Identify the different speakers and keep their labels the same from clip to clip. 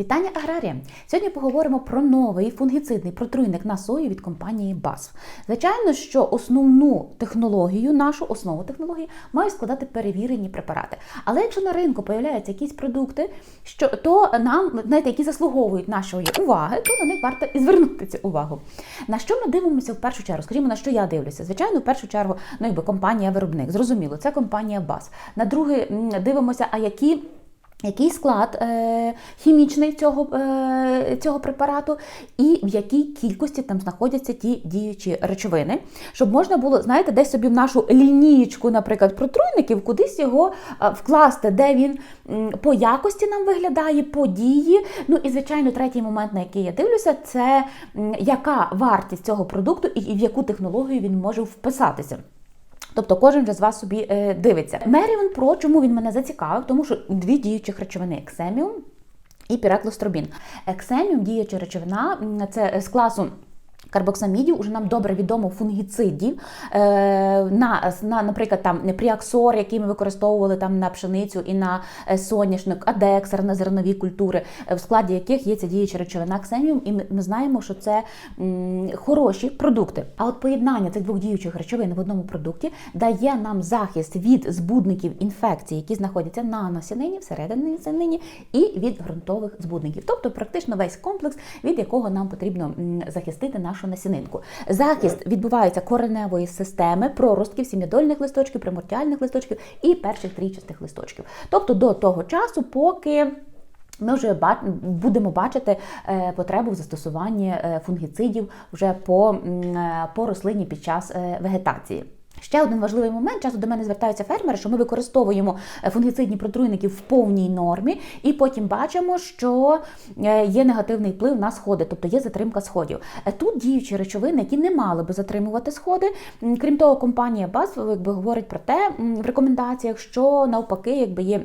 Speaker 1: Вітання аграріям! Сьогодні поговоримо про новий фунгіцидний протруйник на сою від компанії BASF. Звичайно, що основну технологію, нашу основу технології, мають складати перевірені препарати. Але якщо на ринку появляються якісь продукти, що то нам знаєте, які заслуговують нашої уваги, то на них варто і звернути цю увагу. На що ми дивимося в першу чергу? Скажімо, на що я дивлюся? Звичайно, в першу чергу, ну якби компанія-виробник. Зрозуміло, це компанія BASF. На друге дивимося, а які. Який склад е, хімічний цього е, цього препарату, і в якій кількості там знаходяться ті діючі речовини, щоб можна було, знаєте, десь собі в нашу лінієчку, наприклад, протруйників, кудись його е, вкласти, де він по якості нам виглядає, по дії. Ну і звичайно, третій момент, на який я дивлюся, це яка вартість цього продукту і в яку технологію він може вписатися. Тобто кожен вже з вас собі е, дивиться. Меріон Про, чому він мене зацікавив? Тому що дві діючих речовини Ексеміум і піреклостробін. Ексеміум діюча речовина, це з класу. Карбоксамідів уже нам добре відомо фунгіцидів, е, на, на, наприклад, там пріаксор, який ми використовували там на пшеницю і на е, соняшник, адексер на зернові культури, е, в складі яких є ця діюча речовина ксеміум, і ми, знаємо, що це хороші продукти. А от поєднання цих двох діючих речовин в одному продукті дає нам захист від збудників інфекцій, які знаходяться на насінині, всередині насінині, і від ґрунтових збудників. Тобто практично весь комплекс, від якого нам потрібно захистити нашу насінинку. Захист відбувається кореневої системи, проростків, сім'ядольних листочків, примортіальних листочків і перших трійчастих листочків. Тобто до того часу, поки ми вже будемо бачити е, потребу в застосуванні е, фунгіцидів вже по, е, по рослині під час вегетації. Ще один важливий момент, часто до мене звертаються фермери, що ми використовуємо е, фунгіцидні протруйники в повній нормі, і потім бачимо, що е, є негативний вплив на сходи, тобто є затримка сходів. Е, Тут діючі речовини, які не мали би затримувати сходи. Крім того, компанія якби говорить про те в рекомендаціях, що навпаки, якби є.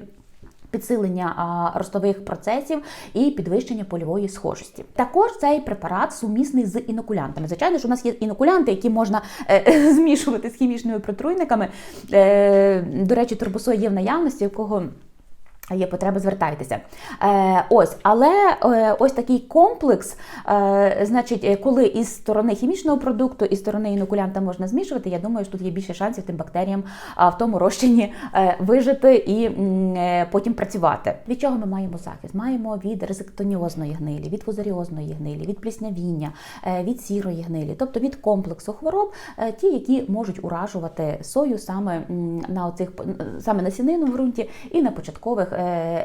Speaker 1: Підсилення ростових процесів і підвищення польової схожості. Також цей препарат сумісний з інокулянтами. Звичайно, що у нас є інокулянти, які можна е, змішувати з хімічними протруйниками. Е, до речі, турбосой є в наявності, якого. кого. Є потреба, звертайтеся. Е, ось, але е, ось такий комплекс, е, значить, е, коли із сторони хімічного продукту, і сторони інокулянта можна змішувати, я думаю, що тут є більше шансів тим бактеріям в тому розчині е, вижити і е, потім працювати. Від чого ми маємо захист? Маємо від резектоніозної гнилі, від фузаріозної гнилі, від пліснявіння, е, від сірої гнилі, тобто від комплексу хвороб, е, ті, які можуть уражувати сою саме на оцих саме на сінину ґрунті і на початкових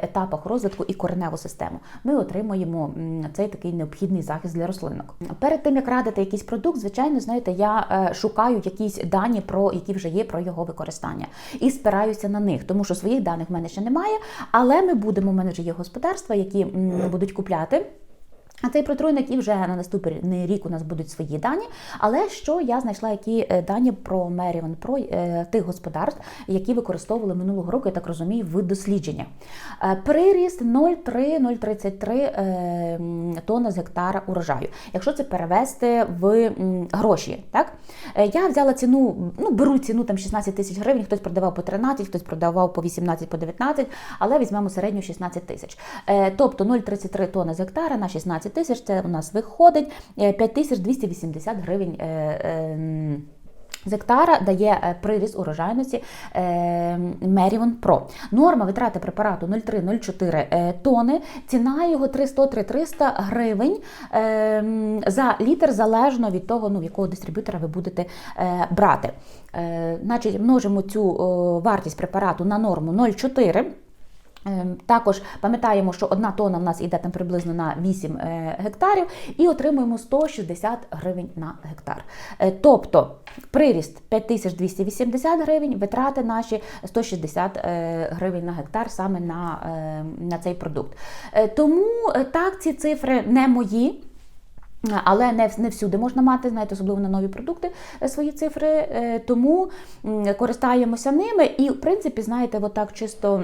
Speaker 1: етапах розвитку і кореневу систему. Ми отримуємо цей такий необхідний захист для рослинок. Перед тим як радити якийсь продукт, звичайно, знаєте, я е, шукаю якісь дані про які вже є про його використання і спираюся на них, тому що своїх даних в мене ще немає. Але ми будемо, у мене вже є господарства, які будуть купляти. А цей протруйник і вже на наступний рік у нас будуть свої дані. Але що я знайшла які е, дані про Меріон, про е, тих господарств, які використовували минулого року, я так розумію, в дослідженнях. Е, Приріст 0,3-0,33 е, тонни з гектара урожаю. Якщо це перевести в гроші, так я взяла ціну, ну беру ціну там 16 тисяч гривень, хтось продавав по 13, хтось продавав по 18, по 19, але візьмемо середню 16 тисяч. Тобто 0,33 тонни з гектара на 16 тисяч, це у нас виходить е, 5280 гривень. е, е, з гектара дає е, приріст урожайності е, Merrion Pro. Норма витрати препарату 0,3-0,4 е, тони, ціна його 300-300 гривень е, за літр, залежно від того, ну, якого дистриб'ютора ви будете е, брати. Е, Значить, множимо цю вартість препарату на норму 0,4. Ем, Також пам'ятаємо, що одна тонна в нас йде там приблизно на 8 е, гектарів, і отримуємо 160 гривень на гектар. Е, Тобто приріст 5280 гривень, витрати наші 160 е, гривень на гектар саме на, на цей продукт. Тому так, ці цифри не мої. Але не, не всюди можна мати, знаєте, особливо на нові продукти свої цифри, тому користаємося ними. І, в принципі, знаєте, отак чисто.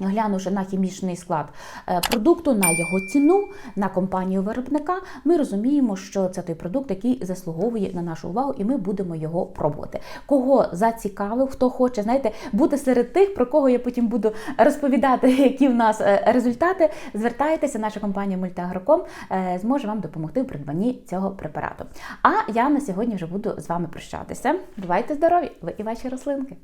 Speaker 1: Глянувши на хімічний склад е, продукту, на його ціну, на компанію виробника, ми розуміємо, що це той продукт, який заслуговує на нашу увагу, і ми будемо його пробувати. Кого зацікавив, хто хоче, знаєте, бути серед тих, про кого я потім буду розповідати, які в нас е, результати. Звертайтеся, наша компанія Мультиагроком е, зможе вам допомогти в придбанні цього препарату. А я на сьогодні вже буду з вами прощатися. Бувайте здорові! Ви і ваші рослинки!